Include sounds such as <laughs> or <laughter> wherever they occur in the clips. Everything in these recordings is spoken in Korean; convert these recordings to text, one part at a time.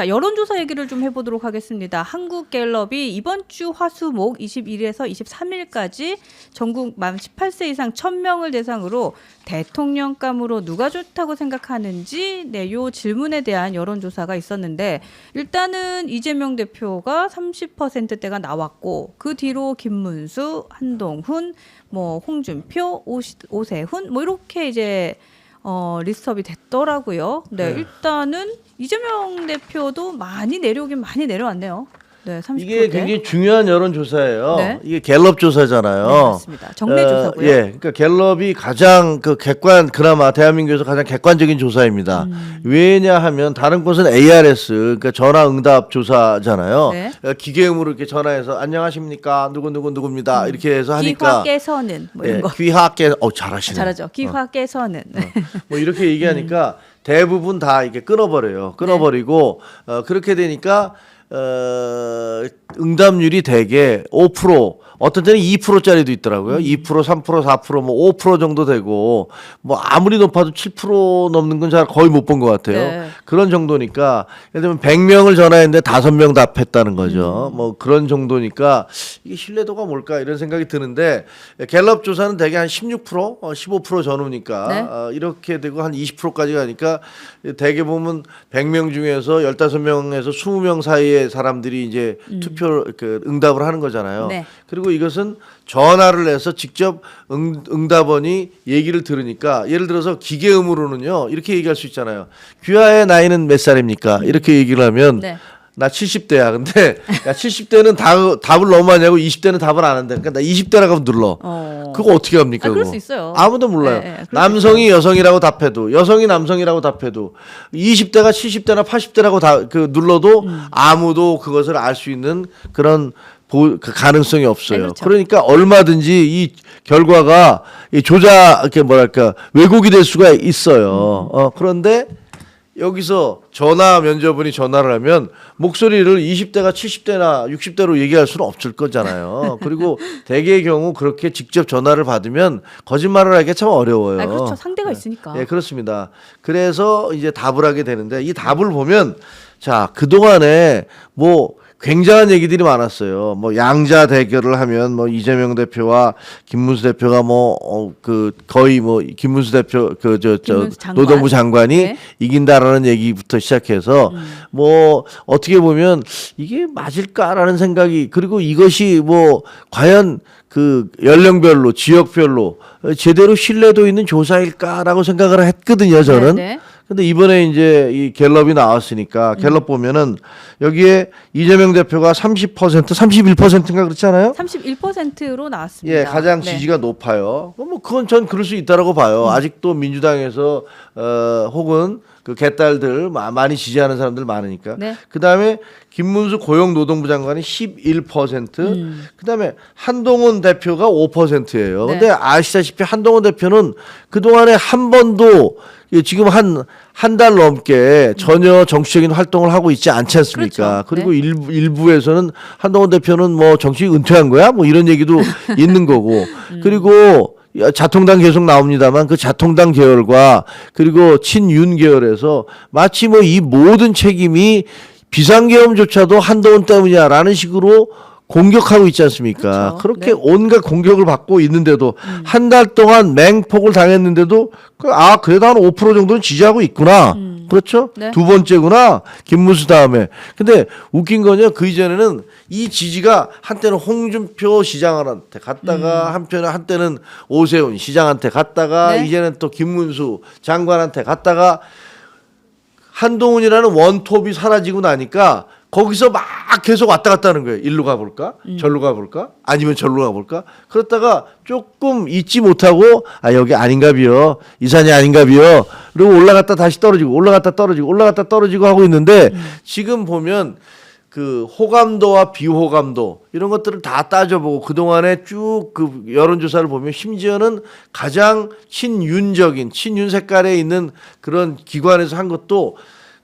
자, 여론조사 얘기를 좀 해보도록 하겠습니다. 한국갤럽이 이번 주 화수목 21일에서 23일까지 전국 만 18세 이상 1000명을 대상으로 대통령감으로 누가 좋다고 생각하는지 네, 요 질문에 대한 여론조사가 있었는데 일단은 이재명 대표가 30%대가 나왔고 그 뒤로 김문수, 한동훈, 뭐 홍준표, 오시, 오세훈 뭐 이렇게 이제 어, 리스트업이 됐더라고요. 네, 네. 일단은 이재명 대표도 많이 내려오긴 많이 내려왔네요. 네, 30%대. 이게 굉장히 중요한 여론조사예요. 네. 이게 갤럽 조사잖아요. 네, 맞습니다. 정례 어, 조사고요. 예, 그러니까 갤럽이 가장 그 객관 그나마 대한민국에서 가장 객관적인 조사입니다. 음. 왜냐하면 다른 곳은 ARS 그러니까 전화 응답 조사잖아요. 네. 어, 기계음으로 이렇게 전화해서 안녕하십니까 누구 누구 누구입니다 이렇게 해서 하니까 귀화께서는 뭐 이런 예, 거 귀하께 어 잘하시네. 잘하죠. 귀화께서는 네. 뭐 이렇게 얘기하니까 <laughs> 대부분 다 이게 끊어버려요. 끊어버리고 어, 그렇게 되니까 어, 응답률이 대개 5% 어떤 때는 2%짜리도 있더라고요. 2%, 3%, 4%, 뭐 5% 정도 되고 뭐 아무리 높아도 7% 넘는 건 잘 거의 못 본 것 같아요. 네. 그런 정도니까 예를 들면 100명을 전화했는데 5명 답했다는 거죠. 뭐 그런 정도니까 이게 신뢰도가 뭘까 이런 생각이 드는데 갤럽 조사는 대개 한 16%, 어, 15% 전후니까 네. 어, 이렇게 되고 한 20%까지 가니까 대개 보면 100명 중에서 15명에서 20명 사이의 사람들이 이제 투표 그 응답을 하는 거잖아요. 네. 그리고 이것은 전화를 해서 직접 응, 응답원이 얘기를 들으니까 예를 들어서 기계음으로는요 이렇게 얘기할 수 있잖아요. 귀하의 나이는 몇 살입니까? 이렇게 얘기를 하면 네. 나 70대야. 근데 <laughs> 야 70대는 답, 답을 너무 많이 하고 20대는 답을 안 한다. 그러니까 나 20대라고 하면 눌러. 어. 그거 어떻게 합니까? 아, 그럴 그거? 수 있어요. 아무도 몰라요. 그럴 수 남성이 여성이라고 답해도 여성이 남성이라고 답해도 20대가 70대나 80대라고 다 그 눌러도 음. 아무도 그것을 알 수 있는 그런 보, 그 가능성이 없어요. 네, 그렇죠. 그러니까 얼마든지 이 결과가 이 조작 이렇게 뭐랄까 왜곡이 될 수가 있어요. 음. 어, 그런데 여기서 전화 면접원이 전화를 하면 목소리를 20대가 70대나 60대로 얘기할 수는 없을 거잖아요. <laughs> 그리고 대개의 경우 그렇게 직접 전화를 받으면 거짓말을 하기가 참 어려워요. 아, 그렇죠. 상대가 있으니까. 예, 그렇습니다. 그래서 이제 답을 하게 되는데 이 답을 보면 자, 그동안에 뭐 굉장한 얘기들이 많았어요. 뭐 양자 대결을 하면 뭐 이재명 대표와 김문수 대표가 뭐그 거의 뭐 김문수 대표 그 저 저. 노동부 장관이 네. 음. 이긴다라는 얘기부터 시작해서 뭐 어떻게 보면 이게 맞을까라는 생각이 그리고 이것이 뭐 과연 그 연령별로 지역별로 제대로 신뢰도 있는 조사일까라고 생각을 했거든요 저는. 네, 네. 근데 이번에 이제 이 갤럽이 나왔으니까 갤럽 보면은 여기에 이재명 대표가 30% 31%인가 그렇지 않아요? 31%로 나왔습니다. 예, 가장 네. 지지가 높아요. 뭐 그건 전 그럴 수 있다라고 봐요. 아직도 민주당에서 어 혹은 그 개딸들 마- 많이 지지하는 사람들 많으니까. 네. 그다음에 김문수 고용노동부 장관이 11%. 그다음에 한동훈 대표가 5%예요. 네. 근데 아시다시피 한동훈 대표는 그동안에 한 번도 예, 지금 한 한 달 넘게 전혀 정치적인 활동을 하고 있지 않지 않습니까? 그렇죠. 그리고 일부, 일부에서는 한동훈 대표는 뭐 정치 은퇴한 거야? 뭐 이런 얘기도 <laughs> 있는 거고. 그리고 야, 자통당 계속 나옵니다만 그 자통당 계열과 그리고 친윤 계열에서 마치 뭐 이 모든 책임이 비상계엄조차도 한동훈 때문이야라는 식으로 공격하고 있지 않습니까? 그렇죠. 그렇게 네. 온갖 공격을 받고 있는데도 한달 동안 맹폭을 당했는데도 그, 아 그래도 한 5% 정도는 지지하고 있구나. 그렇죠? 네. 두 번째구나. 김문수 다음에. 근데 웃긴 거냐 그 이전에는 이 지지가 한때는 홍준표 시장한테 갔다가 한편에 한때는 오세훈 시장한테 갔다가 네. 이제는 또 김문수 장관한테 갔다가 한동훈이라는 원톱이 사라지고 나니까 거기서 막 계속 왔다 갔다 하는 거예요. 일로 가볼까? 절로 가볼까? 아니면 절로 가볼까? 그러다가 조금 잊지 못하고 아 여기 아닌가 비요. 이 산이 아닌가 비요. 그리고 올라갔다 다시 떨어지고 올라갔다 떨어지고 올라갔다 떨어지고 하고 있는데 지금 보면 그 호감도와 비호감도 이런 것들을 다 따져보고 그동안에 쭉 그 여론조사를 보면 심지어는 가장 친윤적인 친윤 색깔에 있는 그런 기관에서 한 것도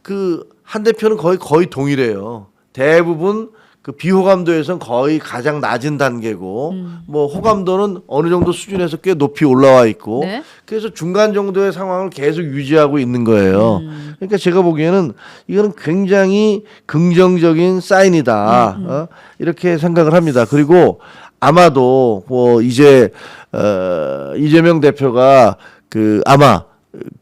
그 한 대표는 거의 거의 동일해요. 대부분 그 비호감도에선 거의 가장 낮은 단계고 음. 뭐 호감도는 어느 정도 수준에서 꽤 높이 올라와 있고 네. 그래서 중간 정도의 상황을 계속 유지하고 있는 거예요. 음. 그러니까 제가 보기에는 이거는 굉장히 긍정적인 사인이다. 음, 어? 이렇게 생각을 합니다. 그리고 아마도 뭐 이제 어, 이재명 대표가 그 아마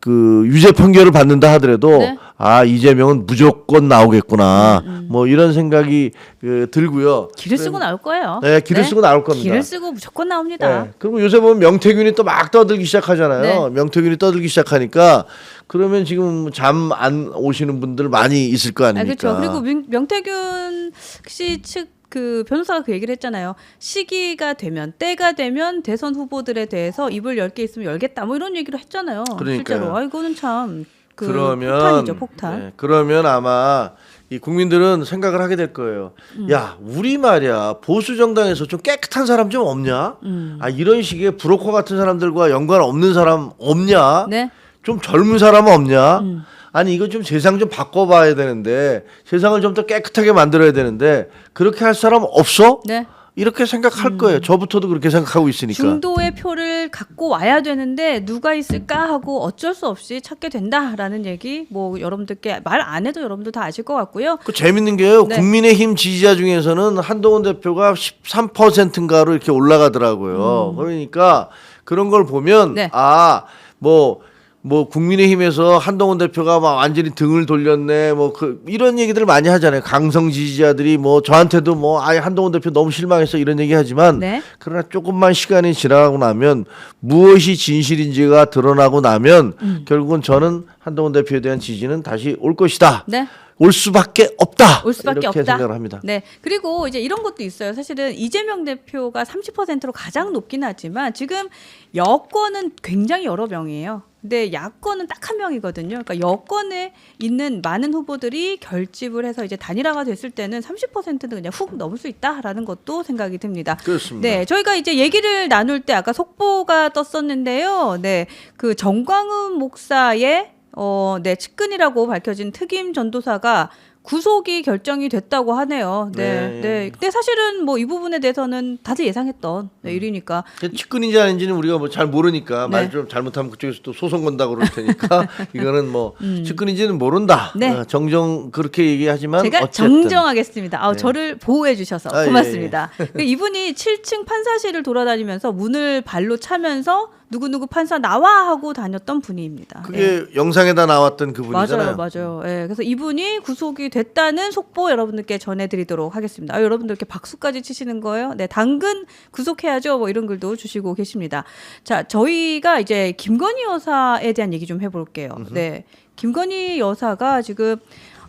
그 유죄 판결을 받는다 하더라도 네. 아 이재명은 무조건 나오겠구나 뭐 이런 생각이 그 들고요. 길을 쓰고 나올 거예요. 네, 길을 쓰고 나올 겁니다. 길을 쓰고 무조건 나옵니다. 네. 그리고 요새 보면 명태균이 또 막 떠들기 시작하잖아요. 네. 명태균이 떠들기 시작하니까 그러면 지금 잠 안 오시는 분들 많이 있을 거 아, 아닙니까? 그렇죠. 그리고 명, 명태균 씨 측 그 변호사가 그 얘기를 했잖아요. 시기가 되면 때가 되면 대선 후보들에 대해서 입을 열 개 있으면 열겠다. 뭐 이런 얘기를 했잖아요. 그러니까요. 실제로. 아 이거는 참 그 그러면 폭탄이죠, 폭탄. 네, 그러면 아마 이 국민들은 생각을 하게 될 거예요. 음. 야, 우리 말이야 보수 정당에서 좀 깨끗한 사람 좀 없냐? 음. 아 이런 식의 브로커 같은 사람들과 연관 없는 사람 없냐? 네. 좀 젊은 사람은 없냐? 음. 아니 이거 좀 세상 좀 바꿔봐야 되는데 세상을 좀 더 깨끗하게 만들어야 되는데 그렇게 할 사람 없어? 네. 이렇게 생각할 거예요. 저부터도 그렇게 생각하고 있으니까. 중도의 표를 갖고 와야 되는데 누가 있을까 하고 어쩔 수 없이 찾게 된다라는 얘기 뭐 여러분들께 말 안 해도 여러분들 다 아실 것 같고요. 그 재밌는 게요. 네. 국민의힘 지지자 중에서는 한동훈 대표가 13%인가로 이렇게 올라가더라고요. 그러니까 그런 걸 보면 음. 네. 아, 뭐 뭐 국민의힘에서 한동훈 대표가 막 완전히 등을 돌렸네 뭐 그 이런 얘기들 많이 하잖아요. 강성 지지자들이 뭐 저한테도 뭐 아예 한동훈 대표 너무 실망해서 이런 얘기 하지만 네. 그러나 조금만 시간이 지나고 나면 무엇이 진실인지가 드러나고 나면 음. 결국은 저는 한동훈 대표에 대한 지지는 다시 올 것이다. 네. 올 수밖에 없다. 올 수밖에 이렇게 없다. 생각을 합니다. 네. 그리고 이제 이런 것도 있어요. 사실은 이재명 대표가 30%로 가장 높긴 하지만 지금 여권은 굉장히 여러 명이에요. 근데 야권은 딱 한 명이거든요. 그러니까 여권에 있는 많은 후보들이 결집을 해서 이제 단일화가 됐을 때는 30%는 그냥 훅 넘을 수 있다라는 것도 생각이 듭니다. 그렇습니다. 네, 저희가 이제 얘기를 나눌 때 아까 속보가 떴었는데요. 네, 그 정광훈 목사의 어, 네, 측근이라고 밝혀진 특임 전도사가 구속이 결정이 됐다고 하네요. 네, 네. 네. 근데 사실은 뭐 이 부분에 대해서는 다들 예상했던 네, 음. 일이니까. 측근인지 아닌지는 우리가 뭐 잘 모르니까 네. 말좀 잘못하면 그쪽에서 또 소송 건다 그럴 테니까 <laughs> 이거는 뭐 음. 측근인지는 모른다. 네. 어, 정정 그렇게 얘기하지만 제가 어쨌든 정정하겠습니다. 아, 네. 저를 보호해 주셔서 아, 예, 고맙습니다. <laughs> 그 이분이 7층 판사실을 돌아다니면서 문을 발로 차면서 누구누구 판사 나와 하고 다녔던 분입니다. 네. 그게 영상에다 나왔던 그분이잖아요. 맞아요, 맞아요. 예, 그래서 이분이 구속이 됐다는 속보 여러분들께 전해드리도록 하겠습니다. 아, 여러분들 이렇게 박수까지 치시는 거예요? 네, 당근 구속해야죠. 뭐 이런 글도 주시고 계십니다. 자, 저희가 이제 김건희 여사에 대한 얘기 좀 해볼게요. 네, 김건희 여사가 지금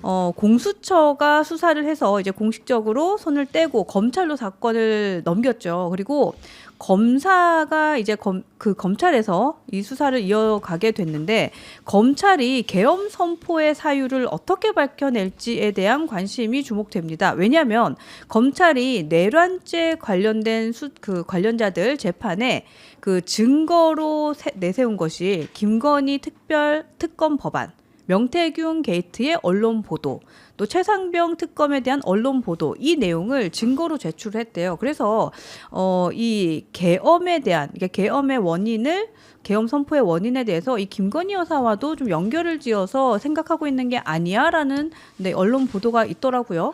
어, 공수처가 수사를 해서 이제 공식적으로 손을 떼고 검찰로 사건을 넘겼죠. 그리고 검사가 이제 검, 그 검찰에서 이 수사를 이어가게 됐는데 검찰이 계엄 선포의 사유를 어떻게 밝혀낼지에 대한 관심이 주목됩니다. 왜냐하면 검찰이 내란죄 관련된 수, 그 관련자들 재판에 그 증거로 세, 내세운 것이 김건희 특별 특검 법안. 명태균 게이트의 언론 보도, 또 최상병 특검에 대한 언론 보도 이 내용을 증거로 제출했대요. 그래서 어, 이 계엄에 대한 그러니까 계엄의 원인을 계엄 선포의 원인에 대해서 이 김건희 여사와도 좀 연결을 지어서 생각하고 있는 게 아니야라는 네, 언론 보도가 있더라고요.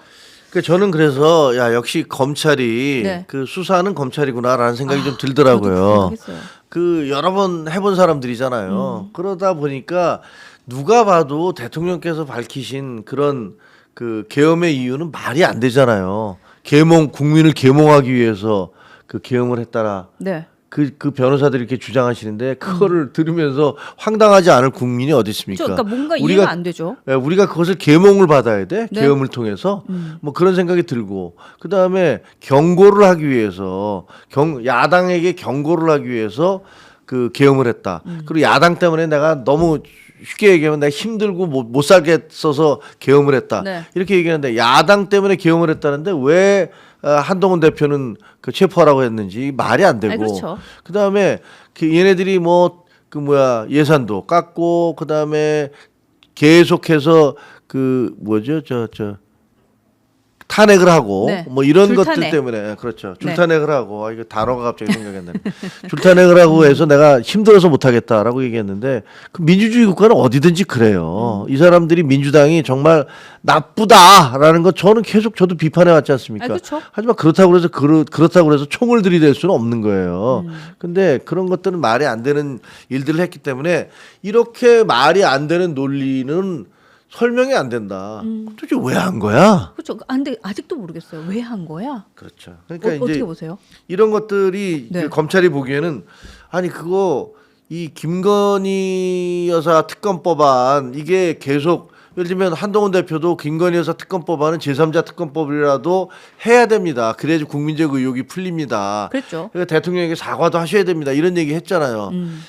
그 저는 그래서 야 역시 검찰이 네. 그 수사는 검찰이구나라는 생각이 좀 저도 들더라고요. 그. 그 여러 번 해본 사람들이잖아요. 음. 그러다 보니까 누가 봐도 대통령께서 밝히신 그런 그 계엄의 이유는 말이 안 되잖아요. 계몽 국민을 계몽하기 위해서 그 계엄을 했다라. 네. 그, 그 변호사들이 이렇게 주장하시는데 그거를 들으면서 황당하지 않을 국민이 어디 있습니까? 저, 그러니까 뭔가 이해가 안 되죠. 예, 우리가 그것을 계몽을 받아야 돼. 네. 계엄을 통해서. 음. 뭐 그런 생각이 들고 그 다음에 경고를 하기 위해서 경 야당에게 경고를 하기 위해서 그 계엄을 했다. 음. 그리고 야당 때문에 내가 너무 쉽게 얘기하면 내가 힘들고 못, 못 살겠어서 계엄을 했다. 네. 이렇게 얘기하는데 야당 때문에 계엄을 했다는데 왜 어, 한동훈 대표는 그 체포하라고 했는지 말이 안 되고 아니, 그렇죠. 그다음에 그 얘네들이 뭐 그 뭐야 예산도 깎고 그다음에 계속해서 그 뭐죠 저저 탄핵을 하고 네. 뭐 이런 것들 줄탄핵. 때문에 그렇죠. 네. 줄탄핵을 하고 아, 이거 단어가 갑자기 생각이 안 나네. <laughs> 줄탄핵을 하고 해서 내가 힘들어서 못 하겠다라고 얘기했는데 그 민주주의 국가는 어디든지 그래요. 음. 이 사람들이 민주당이 정말 나쁘다라는 거 저는 계속 저도 비판해 왔지 않습니까? 아, 그렇죠. 하지만 그렇다고 해서 그렇, 그렇다고 해서 총을 들이댈 수는 없는 거예요. 음. 근데 그런 것들은 말이 안 되는 일들을 했기 때문에 이렇게 말이 안 되는 논리는 설명이 안 된다. 음. 도대체 왜 한 거야? 그렇죠. 아, 근데 아직도 모르겠어요. 왜 한 거야? 그렇죠. 어, 그러니까 어떻게 이제 보세요? 이런 것들이 네. 그 검찰이 보기에는 아니 그거 이 김건희 여사 특검 법안 이게 계속 예를 들면 한동훈 대표도 김건희 여사 특검 법안은 제3자 특검법이라도 해야 됩니다. 그래야지 국민적 의혹이 풀립니다. 그랬죠. 그러니까 대통령에게 사과도 하셔야 됩니다. 이런 얘기 했잖아요. 음.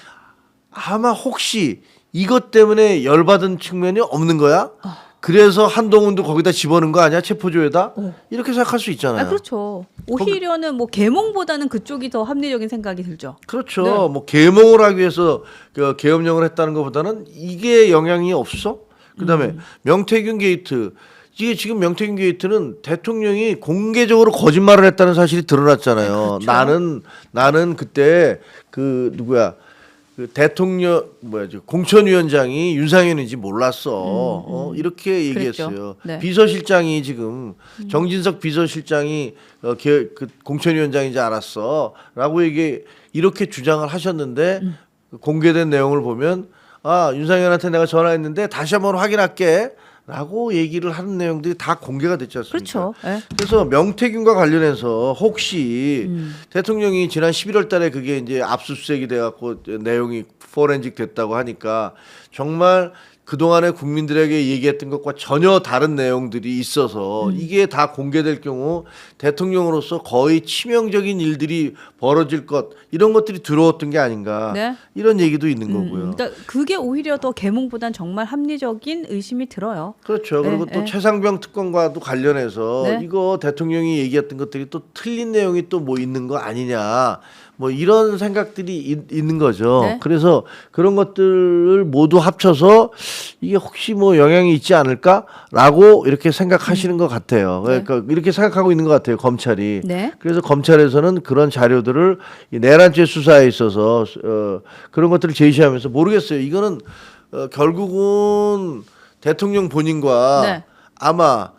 아마 혹시 이것 때문에 열받은 측면이 없는 거야? 아. 그래서 한동훈도 거기다 집어넣은 거 아니야? 체포조에다? 어. 이렇게 생각할 수 있잖아요. 아, 그렇죠. 오히려는 뭐 계몽보다는 그쪽이 더 합리적인 생각이 들죠. 그렇죠. 네. 뭐 계몽을 하기 위해서 그 계엄령을 했다는 것보다는 이게 영향이 없어. 그다음에 음. 명태균 게이트 이게 지금 명태균 게이트는 대통령이 공개적으로 거짓말을 했다는 사실이 드러났잖아요. 네, 그렇죠. 나는 나는 그때 그 누구야 그 대통령 뭐야 저 공천위원장이 윤상현인지 몰랐어. 어, 이렇게 얘기했어요. 음, 그랬죠. 네. 비서실장이 지금 정진석 비서실장이 어, 개, 그 공천위원장인지 알았어라고 얘기 이렇게 주장을 하셨는데 음. 그 공개된 내용을 보면 아 윤상현한테 내가 전화했는데 다시 한번 확인할게. 라고 얘기를 하는 내용들이 다 공개가 됐지 않습니까? 그렇죠. 예. 그래서 명태균과 관련해서 혹시 음. 대통령이 지난 11월 달에 그게 이제 압수수색이 돼 갖고 내용이 포렌직 됐다고 하니까 정말 그동안에 국민들에게 얘기했던 것과 전혀 다른 내용들이 있어서 음. 이게 다 공개될 경우 대통령으로서 거의 치명적인 일들이 벌어질 것 이런 것들이 들어왔던 게 아닌가 네. 이런 얘기도 있는 음, 거고요. 음. 그러니까 그게 오히려 더 계몽보단 정말 합리적인 의심이 들어요. 그렇죠. 그리고 네, 또 네. 최상병 특검과도 관련해서 네. 이거 대통령이 얘기했던 것들이 또 틀린 내용이 또 뭐 있는 거 아니냐. 뭐 이런 생각들이 있, 있는 거죠. 네. 그래서 그런 것들을 모두 합쳐서 이게 혹시 뭐 영향이 있지 않을까라고 이렇게 생각하시는 것 같아요. 네. 그러니까 이렇게 생각하고 있는 것 같아요. 검찰이. 네. 그래서 검찰에서는 그런 자료들을 이 내란죄 수사에 있어서 어, 그런 것들을 제시하면서 모르겠어요. 이거는 어, 결국은 대통령 본인과 네. 아마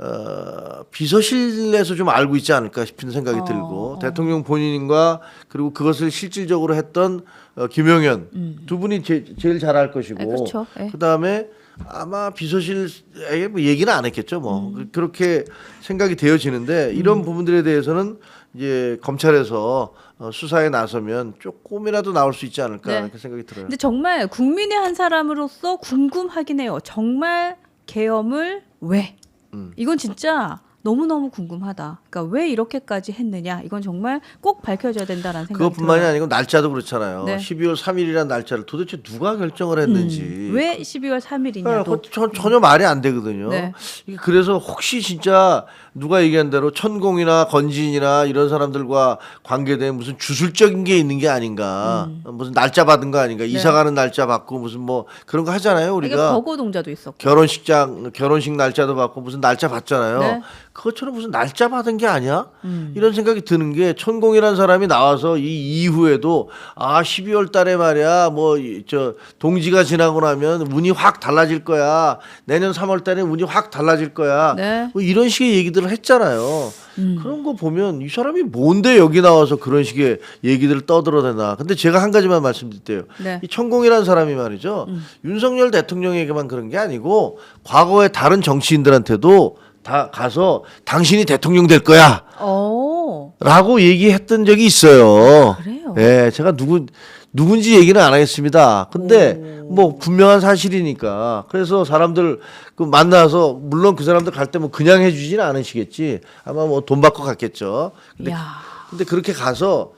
어, 비서실에서 좀 알고 있지 않을까 싶은 생각이 어, 들고 어. 대통령 본인과 그리고 그것을 실질적으로 했던 어, 김용현 두 분이 제, 제일 잘알 것이고 아, 음. 그렇죠. 예. 그다음에 아마 비서실에 뭐 얘기는 안 했겠죠. 뭐 음. 그렇게 생각이 되어지는데 이런 부분들에 대해서는 이제 검찰에서 어, 수사에 나서면 조금이라도 나올 수 있지 않을까 네. 이렇게 생각이 들어요. 근데 정말 국민의 한 사람으로서 궁금하긴 해요. 정말 계엄을 왜? 음. 이건 진짜 너무너무 궁금하다. 그러니까 왜 이렇게까지 했느냐? 이건 정말 꼭 밝혀져야 된다라는 생각이 그것뿐만이 들어요. 아니고 날짜도 그렇잖아요. 네. 12월 3일이라는 날짜를 도대체 누가 결정을 했는지 음, 왜 12월 3일이냐도 네, 전- 전혀 말이 안 되거든요. 네. 그래서 혹시 진짜 누가 얘기한 대로 천공이나 건진이나 이런 사람들과 관계된 무슨 주술적인 게 있는 게 아닌가. 무슨 날짜 받은 거 아닌가. 이사 가는 날짜 받고 무슨 뭐 그런 거 하잖아요. 음. 네. 우리가 버거 동자도 있었고. 결혼식장 결혼식 날짜도 받고 무슨 날짜 받잖아요. 네. 그것처럼 무슨 날짜 받은 게 아니야? 음. 이런 생각이 드는 게 천공이라는 사람이 나와서 이 이후에도 아 12월 달에 말이야 뭐 저 동지가 지나고 나면 운이 확 달라질 거야. 내년 3월 달에 운이 확 달라질 거야. 네. 뭐 이런 식의 얘기들을 했잖아요. 음. 그런 거 보면 이 사람이 뭔데 여기 나와서 그런 식의 얘기들을 떠들어대나. 근데 제가 한 가지만 말씀드릴게요. 네. 이 천공이라는 사람이 말이죠. 윤석열 대통령에게만 그런 게 아니고 과거에 다른 정치인들한테도 다 가서 당신이 대통령 될 거야. 어. 라고 얘기했던 적이 있어요. 그래요? 예, 제가 누구 누군지 얘기는 안 하겠습니다. 근데 뭐 분명한 사실이니까 그래서 사람들 그 만나서 물론 그 사람들 갈 때 뭐 그냥 해주지는 않으시겠지. 아마 뭐 돈 받고 갔겠죠. 근데 야. 근데 그렇게 가서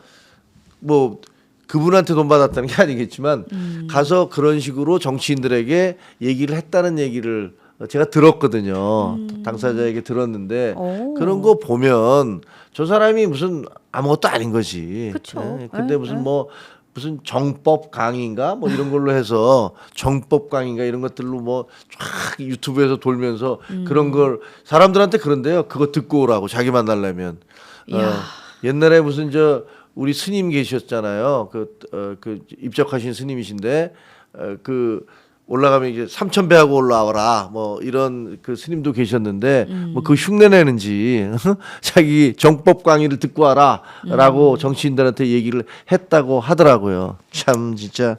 뭐 그분한테 돈 받았다는 게 아니겠지만 음. 가서 그런 식으로 정치인들에게 얘기를 했다는 얘기를 제가 들었거든요. 당사자에게 들었는데 음. 오. 그런 거 보면 저 사람이 무슨 아무것도 아닌 거지. 그쵸. 예, 근데 예, 무슨 예. 뭐 무슨 정법 강의인가 뭐 이런 걸로 해서 정법 강의인가 이런 것들로 뭐 쫙 유튜브에서 돌면서 음. 그런 걸 사람들한테 그런데요. 그거 듣고 오라고 자기 만나려면. 어. 옛날에 무슨 저 우리 스님 계셨잖아요. 그, 어, 그 입적하신 스님이신데 어, 그 올라가면 이제 삼천 배하고 올라와라. 뭐 이런 그 스님도 계셨는데 뭐그 흉내 내는지 <laughs> 자기 정법 강의를 듣고 와라라고 정치인들한테 얘기를 했다고 하더라고요. 참 진짜 아,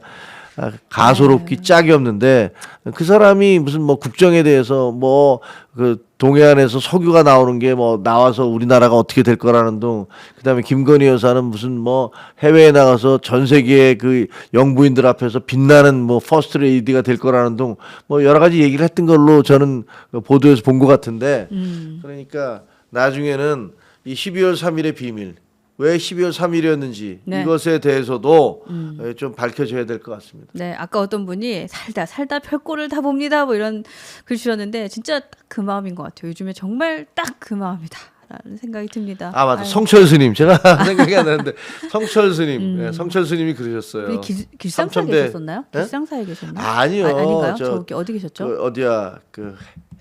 가소롭기 짝이 없는데 그 사람이 무슨 뭐 국정에 대해서 뭐 그 동해안에서 석유가 나오는 게 뭐 나와서 우리나라가 어떻게 될 거라는 둥 그다음에 김건희 여사는 무슨 뭐 해외에 나가서 전 세계의 그 영부인들 앞에서 빛나는 뭐 퍼스트 레이디가 될 거라는 둥 뭐 여러 가지 얘기를 했던 걸로 저는 그 보도에서 본 것 같은데 음. 그러니까 나중에는 이 12월 3일의 비밀 왜 12월 3일이었는지 네. 이것에 대해서도 에, 좀 밝혀져야 될 것 같습니다. 네, 아까 어떤 분이 살다 살다 별꼴을 다 봅니다. 뭐 이런 글 주셨는데 진짜 딱 그 마음인 것 같아요. 요즘에 정말 딱 그 마음이다. 라는 생각이 듭니다. 아 맞다 아유, 성철 스님 제가 <laughs> <laughs> 생각이 안 나는데 성철 스님 예, 성철 스님이 그러셨어요. 길, 길상사에. 계셨었나요? 예? 길상사에 계셨나요? 아니요. 아, 아닌가요? 저- 저, 기 어디 계셨죠? 그 어디야 그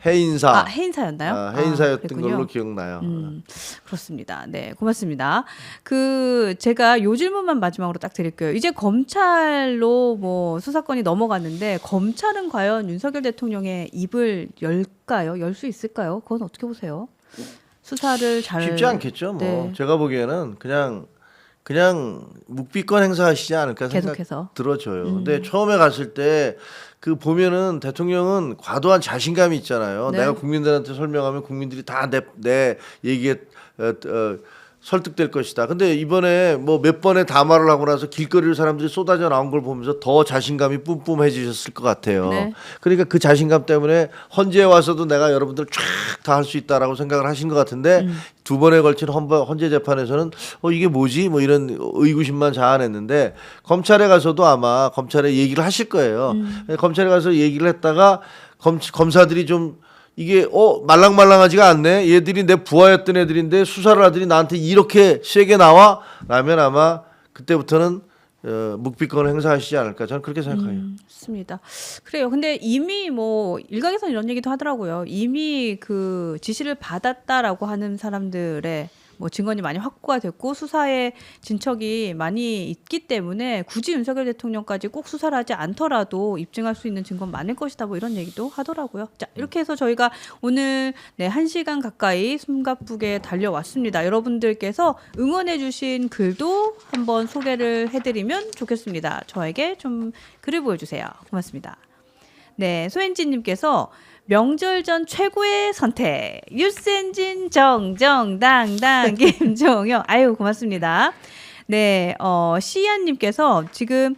해인사 아, 해인사였나요? 아, 해인사였던 그랬군요. 걸로 기억나요. 음, 그렇습니다. 네, 고맙습니다. 그 제가 요 질문만 마지막으로 딱 드릴게요. 이제 검찰로 뭐 수사건이 넘어갔는데 검찰은 과연 윤석열 대통령의 입을 열까요? 열 수 있을까요? 그건 어떻게 보세요? 수사를 잘 쉽지 않겠죠. 뭐 네. 제가 보기에는 그냥 그냥 묵비권 행사하시지 않을까 생각 계속해서 음. 들어져요. 근데 처음에 갔을 때 그 보면은 대통령은 과도한 자신감이 있잖아요. 네. 내가 국민들한테 설명하면 국민들이 다 내 내 얘기에 어, 어, 설득될 것이다. 근데 이번에 뭐 몇 번의 담화를 하고 나서 길거리로 사람들이 쏟아져 나온 걸 보면서 더 자신감이 뿜뿜해지셨을 것 같아요. 네. 그러니까 그 자신감 때문에 헌재에 와서도 내가 여러분들 쫙 다 할 수 있다라고 생각을 하신 것 같은데 음. 두 번에 걸친 헌재 재판에서는 어 이게 뭐지 뭐 이런 의구심만 자아냈는데 검찰에 가서도 아마 검찰에 얘기를 하실 거예요. 음. 검찰에 가서 얘기를 했다가 검, 검사들이 좀 이게 어 말랑말랑하지가 않네. 얘들이 내 부하였던 애들인데 수사를 하더니 나한테 이렇게 세게 나와 라면 아마 그때부터는 어, 묵비권 행사하시지 않을까 저는 그렇게 생각해요. 음, 맞습니다. 그래요. 근데 이미 뭐 일각에서 이런 얘기도 하더라고요. 이미 그 지시를 받았다라고 하는 사람들의 뭐 증언이 많이 확보가 됐고 수사에 진척이 많이 있기 때문에 굳이 윤석열 대통령까지 꼭 수사를 하지 않더라도 입증할 수 있는 증거는 많을 것이다 뭐 이런 얘기도 하더라고요. 자 이렇게 해서 저희가 오늘 네, 한 시간 가까이 숨가쁘게 달려왔습니다. 여러분들께서 응원해 주신 글도 한번 소개를 해 드리면 좋겠습니다. 저에게 좀 글을 보여 주세요. 고맙습니다. 네, 소엔지 님께서 명절 전 최고의 선택 유스엔진 정정당당 <laughs> 김종영 아유 고맙습니다. 네, 어 시안님께서 지금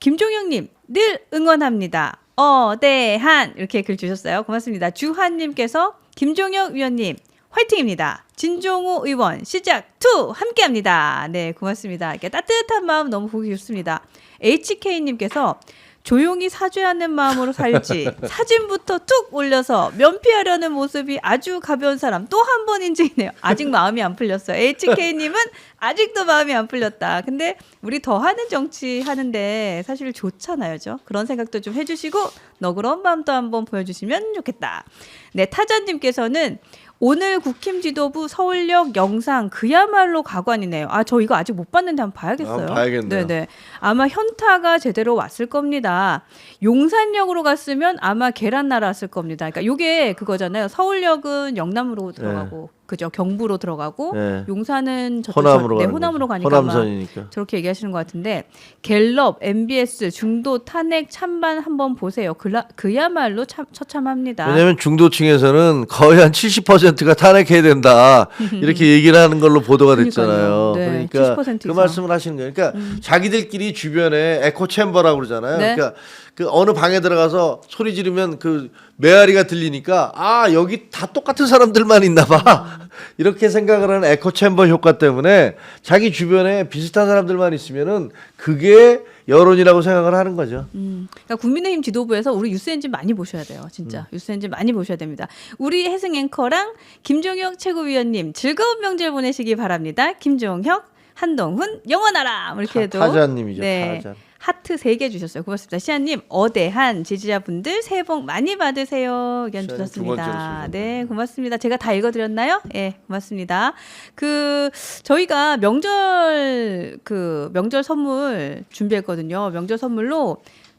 김종영님 늘 응원합니다. 어대한 이렇게 글 주셨어요. 고맙습니다. 주한님께서 김종혁 위원님 화이팅입니다. 진종호 의원 시작 2 함께합니다. 네 고맙습니다. 이렇게 따뜻한 마음 너무 보기 좋습니다. HK님께서 조용히 사죄하는 마음으로 살지 <laughs> 사진부터 툭 올려서 면피하려는 모습이 아주 가벼운 사람 또 한 번 인증이네요. 아직 마음이 안 풀렸어요. HK님은 아직도 마음이 안 풀렸다. 근데 우리 더 하는 정치 하는데 사실 좋잖아요. 죠 그런 생각도 좀 해주시고 너그러운 마음도 한번 보여주시면 좋겠다. 네, 타자님께서는 오늘 국힘 지도부 서울역 영상 그야말로 가관이네요. 아, 저 이거 아직 못 봤는데 한번 봐야겠어요. 한번 봐야겠네요. 네네. 아마 현타가 제대로 왔을 겁니다. 용산역으로 갔으면 아마 계란 날았을 겁니다. 그러니까 요게 그거잖아요. 서울역은 영남으로 들어가고 그죠? 경부로 들어가고 네. 용산은 저쪽 호남으로 저- 네, 가는 호남으로 거죠. 가니까 아마 호남선이니까. 저렇게 얘기하시는 것 같은데 갤럽, MBS 중도 탄핵 찬반 한번 보세요. 그라, 그야말로 참, 처참합니다. 왜냐하면 중도층에서는 거의 한 70%가 탄핵해야 된다 <laughs> 이렇게 얘기를 하는 걸로 보도가 됐잖아요. 네, 그러니까 70% 그. 말씀을 하시는 거예요. 그러니까 자기들끼리 주변에 에코 챔버라고 그러잖아요. 네. 그러니까 그 어느 방에 들어가서 소리 지르면 그 메아리가 들리니까 아 여기 다 똑같은 사람들만 있나봐 <laughs> 이렇게 생각을 하는 에코 챔버 효과 때문에 자기 주변에 비슷한 사람들만 있으면은 그게 여론이라고 생각을 하는 거죠. 음, 그러니까 국민의힘 지도부에서 우리 뉴스 엔진 많이 보셔야 돼요. 진짜 음. 뉴스 엔진 많이 보셔야 됩니다. 우리 해승 앵커랑 김종혁 최고위원님 즐거운 명절 보내시기 바랍니다. 김종혁 한동훈 영원하라 뭐 이렇게 해도 타자님이죠. 네. 타자. 하트 3개 주셨어요. 고맙습니다. 시아님, 어대한 지지자분들 새해 복 많이 받으세요. 의견 주셨습니다. 네, 고맙습니다. 제가 다 읽어드렸나요? 예, 고맙습니다. 그, 저희가 명절, 그, 명절 선물 준비했거든요. 명절 선물로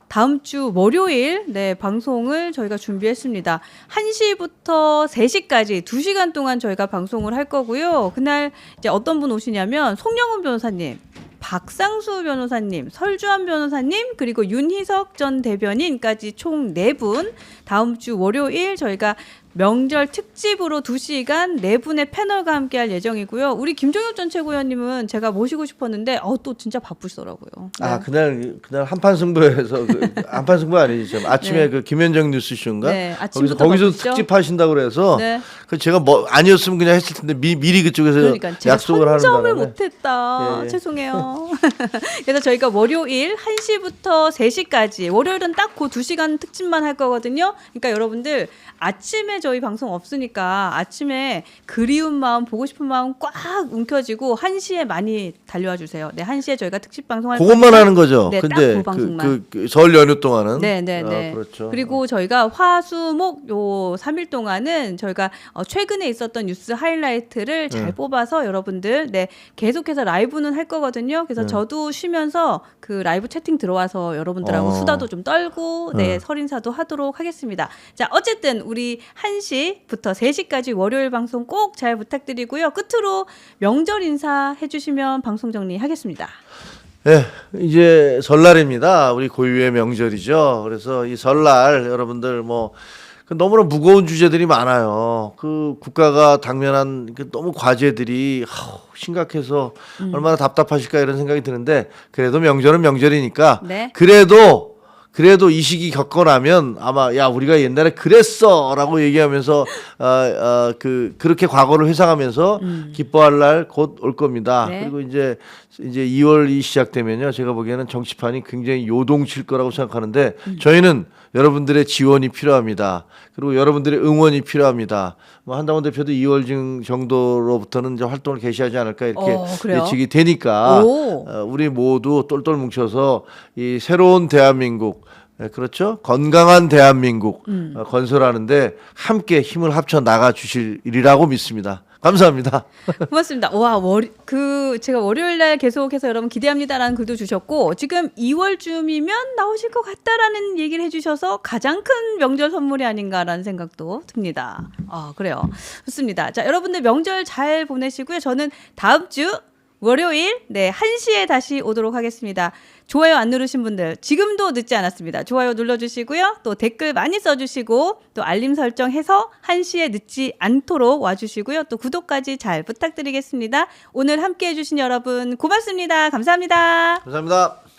다음 주 월요일 네 방송을 저희가 준비했습니다. 1시부터 3시까지 2시간 동안 저희가 방송을 할 거고요. 그날 이제 어떤 분 오시냐면 송영훈 변호사님, 박상수 변호사님, 설주한 변호사님, 그리고 윤희석 전 대변인까지 총 네 분. 다음 주 월요일 저희가 명절 특집으로 2시간 네 분의 패널과 함께 할 예정이고요. 우리 김종혁 전 최고위원님은 제가 모시고 싶었는데 어 또 진짜 바쁘시더라고요. 아 네. 그날 그날 한판 승부에서 그, <laughs> 한판 승부 아니죠. 아침에 네. 그 김현정 뉴스쇼인가 네, 거기서 거기서 바쁘시죠? 특집 하신다고 그래서 네. 그 제가 뭐 아니었으면 그냥 했을 텐데 미, 미리 그쪽에서 그러니까 약속을 하는 바람에 못 했다. 예, 예. 죄송해요. <laughs> 그래서 저희가 월요일 1시부터 3시까지 월요일은 딱그 2시간 특집만 할 거거든요. 그러니까 여러분들 아침에 저희 방송 없으니까 아침에 그리운 마음 보고 싶은 마음 꽉 움켜쥐고 1시에 많이 달려와 주세요. 네, 1시에 저희가 특집 방송할 그것만. 하는 거죠. 네, 근데 딱그 방송만. 그, 그, 설 연휴 동안은 네, 네, 아, 네. 그렇죠. 그리고 저희가 화수목 요 3일 동안은 저희가 어, 최근에 있었던 뉴스 하이라이트를 잘 네. 뽑아서 여러분들 네, 계속해서 라이브는 할 거거든요. 그래서 네. 저도 쉬면서 그 라이브 채팅 들어와서 여러분들하고 어. 수다도 좀 떨고 네, 네. 설인사도 하도록 하겠습니다. 자, 어쨌든 우리 1시부터 3시까지 월요일 방송 꼭 잘 부탁드리고요. 끝으로 명절 인사 해 주시면 방송 정리하겠습니다. 네, 이제 설날입니다. 우리 고유의 명절이죠. 그래서 이 설날 여러분들 뭐그 너무나 무거운 주제들이 많아요. 그 국가가 당면한 그 너무 과제들이 심각해서 음. 얼마나 답답하실까 이런 생각이 드는데 그래도 명절은 명절이니까 네. 그래도 그래도 이 시기 겪고 나면 아마 야 우리가 옛날에 그랬어라고 얘기하면서 어어그 그렇게 과거를 회상하면서 기뻐할 날 곧 올 겁니다. 음. 네. 그리고 이제 이제 2월이 시작되면요. 제가 보기에는 정치판이 굉장히 요동칠 거라고 생각하는데 음. 저희는 여러분들의 지원이 필요합니다. 그리고 여러분들의 응원이 필요합니다. 뭐 한당원 대표도 2월 정도로부터는 이제 활동을 개시하지 않을까 이렇게 어? 예측이 되니까 오. 어, 우리 모두 똘똘 뭉쳐서 이 새로운 대한민국 예, 그렇죠 건강한 대한민국 음. 어, 건설하는데 함께 힘을 합쳐 나가 주실이라고 믿습니다. 감사합니다. <laughs> 고맙습니다. 와, 월, 그, 제가 월요일 날 계속해서 여러분 기대합니다라는 글도 주셨고, 지금 2월쯤이면 나오실 것 같다라는 얘기를 해주셔서 가장 큰 명절 선물이 아닌가라는 생각도 듭니다. 아, 그래요. 좋습니다. 자, 여러분들 명절 잘 보내시고요. 저는 다음 주 월요일, 네, 1시에 다시 오도록 하겠습니다. 좋아요 안 누르신 분들, 지금도 늦지 않았습니다. 좋아요 눌러주시고요. 또 댓글 많이 써주시고, 또 알림 설정해서 1시에 늦지 않도록 와주시고요. 또 구독까지 잘 부탁드리겠습니다. 오늘 함께 해 주신 여러분 고맙습니다. 감사합니다. 감사합니다.